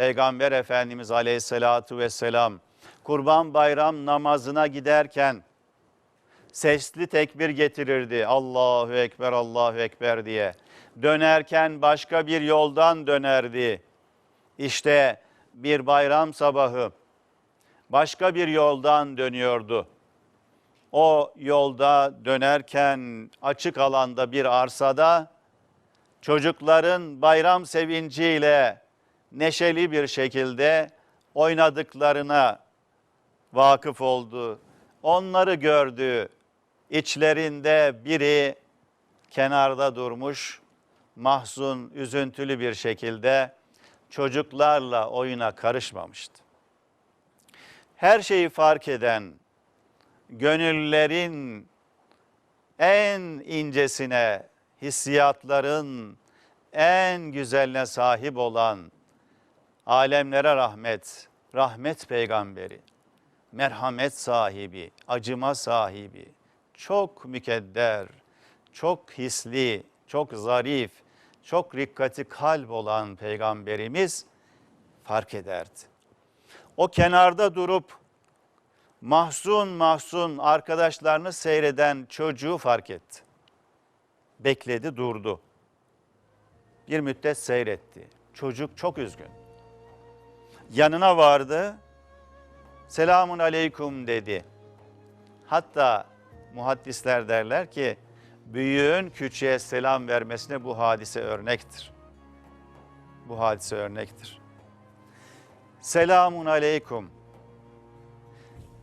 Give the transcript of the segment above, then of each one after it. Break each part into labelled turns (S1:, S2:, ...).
S1: Peygamber Efendimiz Aleyhisselatu Vesselam Kurban Bayram namazına giderken sesli tekbir getirirdi. Allahu Ekber, Allahu Ekber diye. Dönerken başka bir yoldan dönerdi. İşte bir bayram sabahı başka bir yoldan dönüyordu. O yolda dönerken açık alanda bir arsada çocukların bayram sevinciyle neşeli bir şekilde oynadıklarına vakıf oldu. Onları gördü. İçlerinde biri kenarda durmuş, mahzun, üzüntülü bir şekilde çocuklarla oyuna karışmamıştı. Her şeyi fark eden, gönüllerin en incesine, hissiyatların en güzeline sahip olan alemlere rahmet, rahmet peygamberi, merhamet sahibi, acıma sahibi, çok mükedder, çok hisli, çok zarif, çok rikkati kalp olan peygamberimiz fark ederdi. O kenarda durup mahzun mahzun arkadaşlarını seyreden çocuğu fark etti. Bekledi durdu. Bir müddet seyretti. Çocuk çok üzgün. Yanına vardı. Selamun aleyküm dedi. Hatta muhaddisler derler ki büyüğün küçüğe selam vermesine bu hadise örnektir. Bu hadise örnektir. Selamun aleyküm.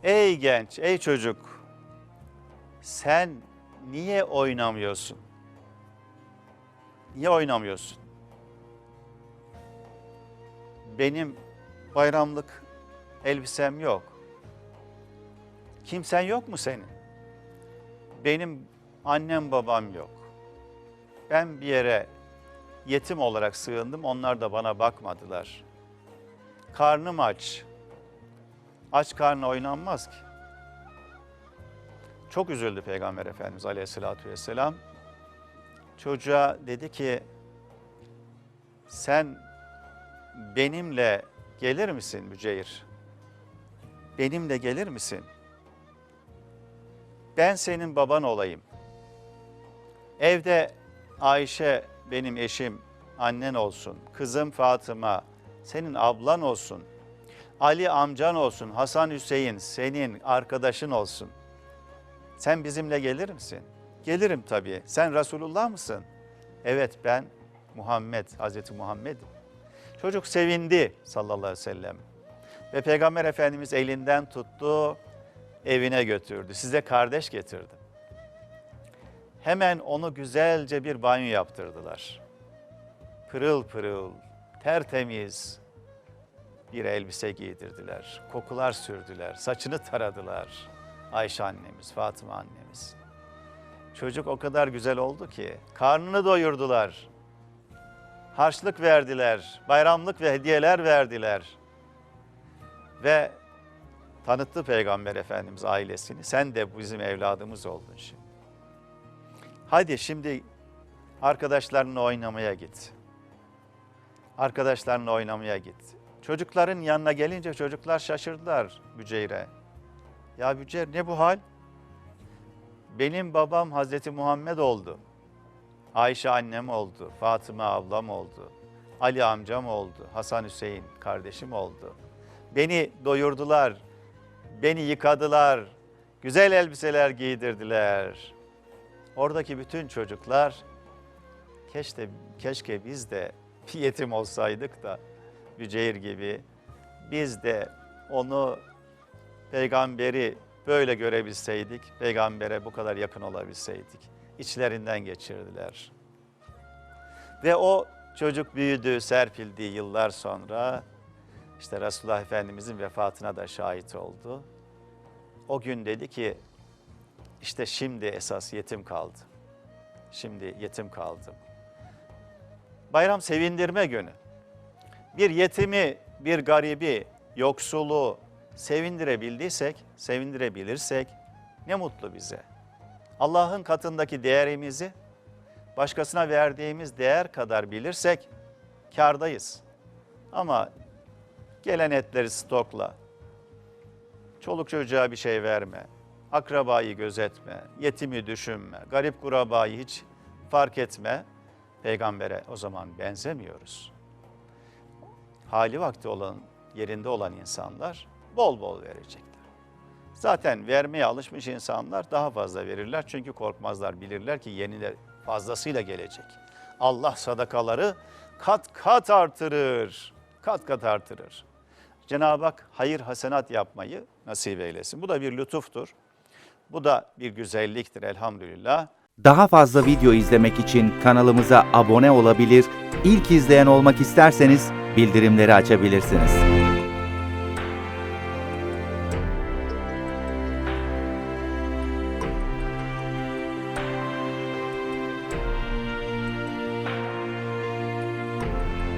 S1: Ey genç, ey çocuk. Sen niye oynamıyorsun? Niye oynamıyorsun? Benim bayramlık elbisem yok. Kimsen yok mu senin? Benim annem babam yok. Ben bir yere yetim olarak sığındım. Onlar da bana bakmadılar. Karnım aç. Aç karnı oynanmaz ki. Çok üzüldü Peygamber Efendimiz Aleyhisselatü Vesselam. Çocuğa dedi ki sen benimle gelir misin Müceyr? Benimle gelir misin? Ben senin baban olayım. Evde Ayşe benim eşim, annen olsun. Kızım Fatıma senin ablan olsun. Ali amcan olsun. Hasan Hüseyin senin arkadaşın olsun. Sen bizimle gelir misin? Gelirim tabii. Sen Resulullah mısın? Evet ben Muhammed, Hazreti Muhammed'im. Çocuk sevindi sallallahu aleyhi ve sellem. Ve Peygamber Efendimiz elinden tuttu, evine götürdü. Size kardeş getirdim. Hemen onu güzelce bir banyo yaptırdılar. Pırıl pırıl, tertemiz bir elbise giydirdiler. Kokular sürdüler, saçını taradılar. Ayşe annemiz, Fatıma annemiz. Çocuk o kadar güzel oldu ki karnını doyurdular. Harçlık verdiler, bayramlık ve hediyeler verdiler. Ve tanıttı Peygamber Efendimiz ailesini. Sen de bizim evladımız oldun şimdi. Hadi şimdi arkadaşlarınla oynamaya git. Arkadaşlarınla oynamaya git. Çocukların yanına gelince çocuklar şaşırdılar Büceyr'e. Ya Büceyr ne bu hal? Benim babam Hazreti Muhammed oldu. Ayşe annem oldu, Fatıma ablam oldu, Ali amcam oldu, Hasan Hüseyin kardeşim oldu. Beni doyurdular, beni yıkadılar, güzel elbiseler giydirdiler. Oradaki bütün çocuklar keşke, keşke biz de yetim olsaydık da Büceyr gibi biz de onu peygamberi böyle görebilseydik, peygambere bu kadar yakın olabilseydik. İçlerinden geçirdiler. Ve o çocuk büyüdü, serpildi yıllar sonra işte Resulullah Efendimizin vefatına da şahit oldu. O gün dedi ki işte şimdi esas yetim kaldı. Şimdi yetim kaldım. Bayram sevindirme günü. Bir yetimi, bir garibi, yoksulu sevindirebildiysek, sevindirebilirsek ne mutlu bize. Allah'ın katındaki değerimizi başkasına verdiğimiz değer kadar bilirsek kardayız. Ama Gelen etleri stokla. Çoluk çocuğa bir şey verme. Akrabayı gözetme. Yetimi düşünme. Garip kurabayı hiç fark etme. Peygambere o zaman benzemiyoruz. Hali vakti olan, yerinde olan insanlar bol bol verecekler. Zaten vermeye alışmış insanlar daha fazla verirler. Çünkü korkmazlar, bilirler ki yeni de fazlasıyla gelecek. Allah sadakaları kat kat artırır. Kat kat artırır. Cenab-ı Hak hayır hasenat yapmayı nasip eylesin. Bu da bir lütuftur. Bu da bir güzelliktir elhamdülillah.
S2: Daha fazla video izlemek için kanalımıza abone olabilir, ilk izleyen olmak isterseniz bildirimleri açabilirsiniz.